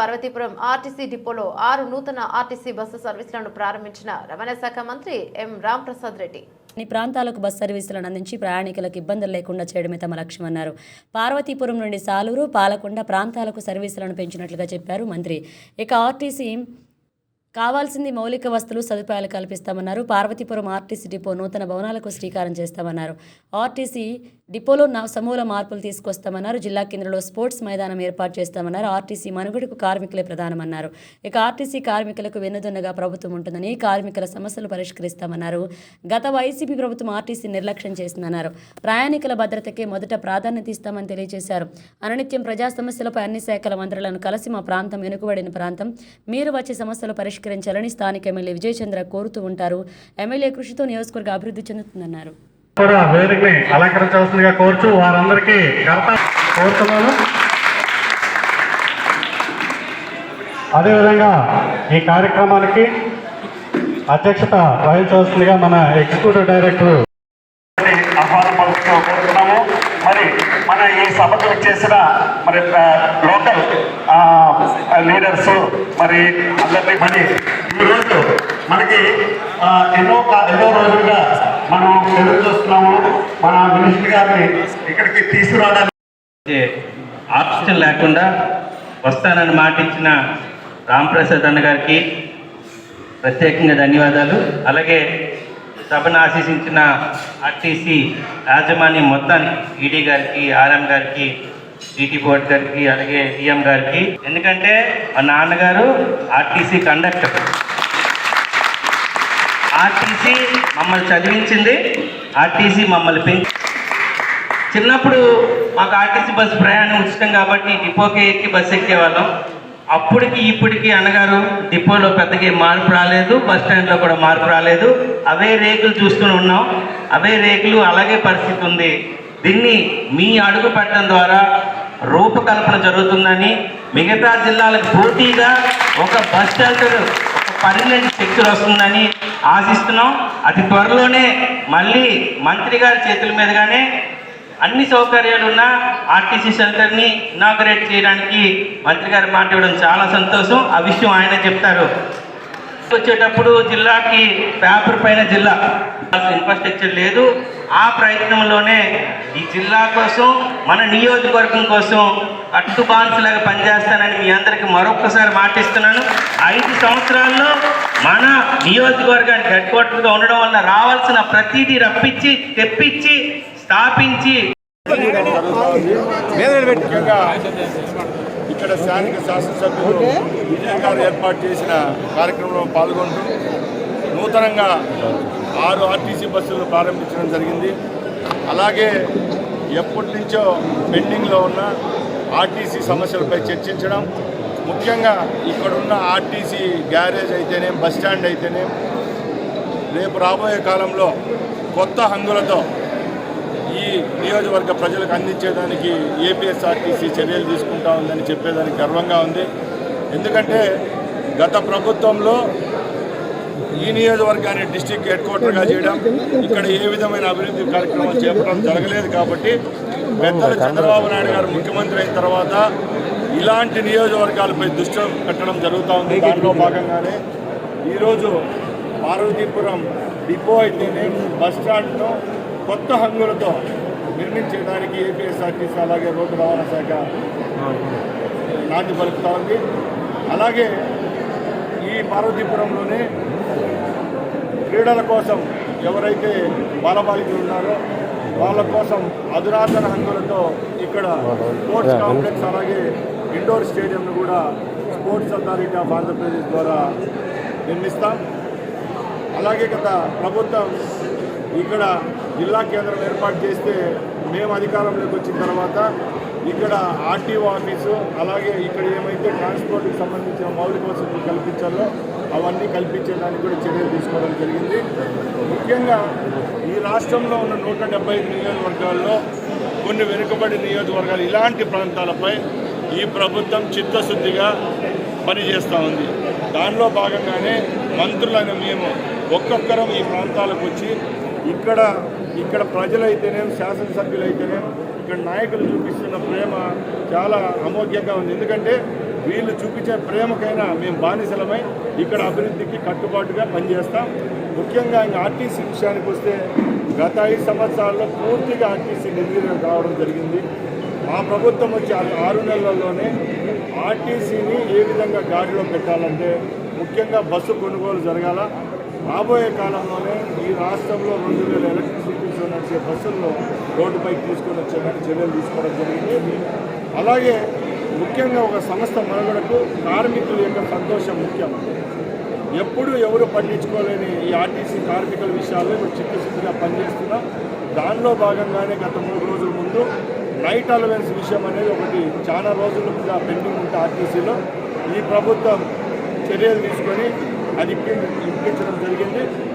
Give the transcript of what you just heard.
Parvathipuram RTC డిపోలో ఆరు నూతన ఆర్టీసీ బస్సు సర్వీసులను ప్రారంభించిన రవాణా శాఖ మంత్రి ఎం రాంప్రసాద్ రెడ్డి. అన్ని ప్రాంతాలకు బస్ సర్వీసులను అందించి ప్రయాణికులకు ఇబ్బందులు లేకుండా చేయడమే తమ లక్ష్యమన్నారు పార్వతీపురం నుండి సాలూరు పాలకొండ ప్రాంతాలకు సర్వీసులను పెంచినట్లుగా చెప్పారు మంత్రి. ఇక ఆర్టీసీ కావాల్సింది మౌలిక వస్తువులు సదుపాయాలు కల్పిస్తామన్నారు. పార్వతీపురం ఆర్టీసీ డిపో నూతన భవనాలకు శ్రీకారం చేస్తామన్నారు. ఆర్టీసీ డిపోలో నా సమూల మార్పులు తీసుకొస్తామన్నారు. జిల్లా కేంద్రంలో స్పోర్ట్స్ మైదానం ఏర్పాటు చేస్తామన్నారు. ఆర్టీసీ మనుగడకు కార్మికులే ప్రధానమన్నారు. ఇక ఆర్టీసీ కార్మికులకు వెన్నుదన్నుగా ప్రభుత్వం ఉంటుందని కార్మికుల సమస్యలు పరిష్కరిస్తామన్నారు. గత వైసీపీ ప్రభుత్వం ఆర్టీసీ నిర్లక్ష్యం చేసిందన్నారు. ప్రయాణికుల భద్రతకే మొదట ప్రాధాన్యత ఇస్తామని తెలియజేశారు. అననిత్యం ప్రజా సమస్యలపై అన్ని శాఖల మంత్రులను కలిసి మా ప్రాంతం వెనుకబడిన ప్రాంతం మీరు వచ్చే సమస్యలు పరిష్కరించాలని స్థానిక ఎమ్మెల్యే విజయచంద్ర కోరుతూ ఉంటారు. ఎమ్మెల్యే కృషితో నియోజకవర్గ అభివృద్ధి చెందుతుందన్నారు. కూడా వేదికని అలంకరించవలసిందిగా కోరుచు వారందరికీ ఘనత కోరుతున్నాను. అదేవిధంగా ఈ కార్యక్రమానికి అధ్యక్షత వహించవలసిందిగా మన ఎగ్జిక్యూటివ్ డైరెక్టర్ కోరుతున్నాము. మరి మన ఈ సభకు చేసిన మరి లోకల్ లీడర్స్ మరి అందరినీ మరి ఈరోజు మనకి ఎన్నో ఎన్నో రోజులుగా మనం ఎదురు చూస్తున్నాము. మన మినిస్టర్ గారిని ఇక్కడికి తీసుకురావడానికి ఆప్షన్ లేకుండా వస్తానని మాట ఇచ్చిన రాంప్రసాద్ అన్న గారికి ప్రత్యేకంగా ధన్యవాదాలు. అలాగే సభను ఆశీసించిన ఆర్టీసీ యాజమాన్యం మొత్తానికి ఈడీ గారికి ఆర్ఎం గారికి టీటీ బోర్డ్ గారికి అలాగే డిఎం గారికి. ఎందుకంటే మా నాన్నగారు ఆర్టీసీ కండక్టర్ ఆర్టీసీ మమ్మల్ని చదివించింది. ఆర్టీసీ మమ్మల్ని పెంచి చిన్నప్పుడు మాకు ఆర్టీసీ బస్సు ప్రయాణం ఉచితం కాబట్టి డిపోకి ఎక్కి బస్సు ఎక్కేవాళ్ళం. అప్పటికి ఇప్పటికి అన్నగారు డిపోలో పెద్దగా మార్పు రాలేదు. బస్ స్టాండ్లో కూడా మార్పు రాలేదు. అవే రేకులు చూస్తూనే ఉన్నాం. అవే రేకులు అలాగే పరిస్థితి ఉంది. దీన్ని మీ అడుగు పెట్టడం ద్వారా రూపకల్పన జరుగుతుందని మిగతా జిల్లాలకు పోటీగా ఒక బస్ షెల్టర్ ఒక పర్మనెంట్ శక్తులు వస్తుందని ఆశిస్తున్నాం. అతి త్వరలోనే మళ్ళీ మంత్రి గారి చేతుల మీదుగానే అన్ని సౌకర్యాలు ఉన్న ఆర్టీసీ సెంటర్ని ఇనాగరేట్ చేయడానికి మంత్రి గారు మాట్లాడడం చాలా సంతోషం. ఆ విషయం ఆయన చెప్తారు. వచ్చేటప్పుడు జిల్లాకి పేపర్ పైన జిల్లా. ఇన్ఫ్రాస్ట్రక్చర్ లేదు. ఆ ప్రయత్నంలోనే ఈ జిల్లా కోసం మన నియోజకవర్గం కోసం అట్టుబాన్స్లాగా పనిచేస్తానని మీ అందరికీ మరొక్కసారి మాటిస్తున్నాను. ఐదు సంవత్సరాల్లో మన నియోజకవర్గానికి హెడ్ క్వార్టర్గా ఉండడం వల్ల రావాల్సిన ప్రతిదీ రప్పించి తెప్పించి స్థాపించి. ఇక్కడ స్థానిక శాసనసభ్యులు విజయ్ గారు ఏర్పాటు చేసిన కార్యక్రమంలో పాల్గొంటూ నూతనంగా ఆరు ఆర్టీసీ బస్సులు ప్రారంభించడం జరిగింది. అలాగే ఎప్పటి నుంచో పెండింగ్లో ఉన్న ఆర్టీసీ సమస్యలపై చర్చించడం ముఖ్యంగా ఇక్కడున్న ఆర్టీసీ గ్యారేజ్ అయితేనే బస్ స్టాండ్ అయితేనే రేపు రాబోయే కాలంలో కొత్త హంగులతో ఈ నియోజకవర్గ ప్రజలకు అందించేదానికి ఏపీఎస్ఆర్టీసీ చర్యలు తీసుకుంటా ఉందని చెప్పేదానికి గర్వంగా ఉంది. ఎందుకంటే గత ప్రభుత్వంలో ఈ నియోజకవర్గాన్ని డిస్టిక్ హెడ్ క్వార్టర్గా చేయడం ఇక్కడ ఏ విధమైన అభివృద్ధి కార్యక్రమాలు చేపట్టడం జరగలేదు కాబట్టి పెద్దలు చంద్రబాబు నాయుడు గారు ముఖ్యమంత్రి అయిన తర్వాత ఇలాంటి నియోజకవర్గాలపై దృష్టి పెట్టడం జరుగుతూ ఉంది. దాంట్లో భాగంగానే ఈరోజు పార్వతీపురం డిపో అయితేనే బస్ స్టాండ్ను కొత్త హంగులతో నిర్మించడానికి ఏపీఎస్ఆర్టీసీ అలాగే రోడ్డు రవాణా శాఖ నాటి పలుకుతా ఉంది. అలాగే ఈ పార్వతీపురంలోనే క్రీడల కోసం ఎవరైతే బాలబాలికలు ఉన్నారో వాళ్ళ కోసం అధునాతన హంగులతో ఇక్కడ స్పోర్ట్స్ కాంప్లెక్స్ అలాగే ఇండోర్ స్టేడియంను కూడా స్పోర్ట్స్ అథారిటీ ఆఫ్ ఆంధ్రప్రదేశ్ ద్వారా నిర్మిస్తాం. అలాగే గత ప్రభుత్వం ఇక్కడ జిల్లా కేంద్రం ఏర్పాటు చేస్తే మేము అధికారంలోకి వచ్చిన తర్వాత ఇక్కడ ఆర్టీఓ ఆఫీసు అలాగే ఇక్కడ ఏమైతే ట్రాన్స్పోర్ట్కి సంబంధించిన మౌలిక వసతులు కల్పించాలో అవన్నీ కల్పించేదానికి కూడా చర్యలు తీసుకోవడం జరిగింది. ముఖ్యంగా ఈ రాష్ట్రంలో ఉన్న నూట డెబ్బై నియోజకవర్గాల్లో కొన్ని వెనుకబడి నియోజకవర్గాలు ఇలాంటి ప్రాంతాలపై ఈ ప్రభుత్వం చిత్తశుద్ధిగా పనిచేస్తూ ఉంది. దానిలో భాగంగానే మంత్రులైన మేము ఒక్కొక్కరం ఈ ప్రాంతాలకు వచ్చి ఇక్కడ ఇక్కడ ప్రజలైతేనేం శాసనసభ్యులైతేనేం ఇక్కడ నాయకులు చూపిస్తున్న ప్రేమ చాలా అమోఘ్యంగా ఉంది. ఎందుకంటే వీళ్ళు చూపించే ప్రేమకైనా మేము బానిసలమై ఇక్కడ అభివృద్ధికి కట్టుబాటుగా పనిచేస్తాం. ముఖ్యంగా ఇంకా ఆర్టీసీ విషయానికి వస్తే గత ఐదు సంవత్సరాల్లో పూర్తిగా ఆర్టీసీ నిర్వీర్యం కావడం జరిగింది. మా ప్రభుత్వం వచ్చి ఆరు- నెలల్లోనే ఆర్టీసీని ఏ విధంగా గాడిలో పెట్టాలంటే ముఖ్యంగా బస్సు కొనుగోలు జరగాల. రాబోయే కాలంలోనే ఈ రాష్ట్రంలో రెండు వేల ఎలక్ట్రిసిటీస్ నడిచే బస్సుల్లో రోడ్డుపైకి తీసుకొని వచ్చేటట్టు చర్యలు తీసుకోవడం జరిగింది. అలాగే ముఖ్యంగా ఒక సంస్థ మనుగడకు కార్మికుల యొక్క సంతోషం ముఖ్యం. ఎప్పుడు ఎవరు పట్టించుకోలేని ఈ ఆర్టీసీ కార్మికుల విషయాల్లో ఇప్పుడు చిత్తశుద్ధిగా పనిచేస్తున్నాం. దానిలో భాగంగానే గత మూడు రోజుల ముందు నైట్ అలవెన్స్ విషయం అనేది ఒకటి చాలా రోజులుగా పెండింగ్ ఉంటే ఆర్టీసీలో. ఈ ప్రభుత్వం చర్యలు తీసుకొని అది ఇప్పించడం జరిగింది.